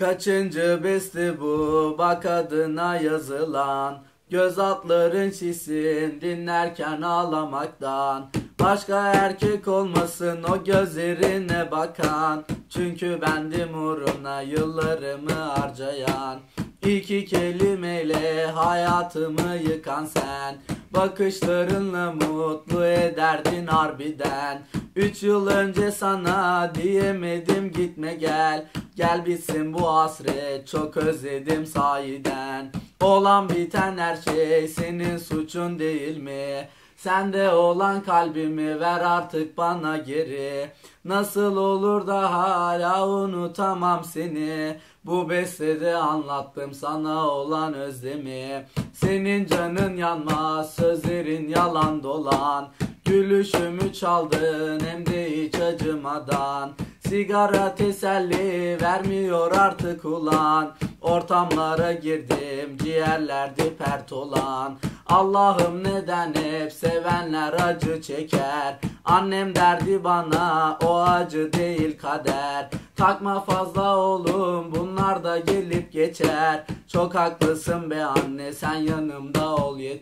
Kaçıncı beste bu? Bak adına yazılan. Göz altların şişsin dinlerken ağlamaktan. Başka erkek olmasın o gözlerine bakan. Çünkü bendim uğruna yıllarımı harcayan. İki kelimeyle hayatımı yıkan sen. Bakışlarınla mutlu ederdin harbiden. Üç yıl önce sana diyemedim gitme gel. Gel bitsin bu hasret çok özledim sahiden. Olan biten her şey senin suçun değil mi? Sende olan kalbimi ver artık bana geri. Nasıl olur da hala unutamam seni? Bu bestede anlattım sana olan özlemi. Senin canın yanmaz sözlerin yalan dolan. Gülüşümü çaldın hem de hiç acımadan Sigara teselli vermiyor artık ulan. Ortamlara girdim ciğerlerde pert olan. Allah'ım neden hep sevenler acı çeker? Annem derdi bana o acı değil kader. Takma fazla oğlum bunlar da gelip geçer. Çok haklısın be anne sen yanımda ol yeter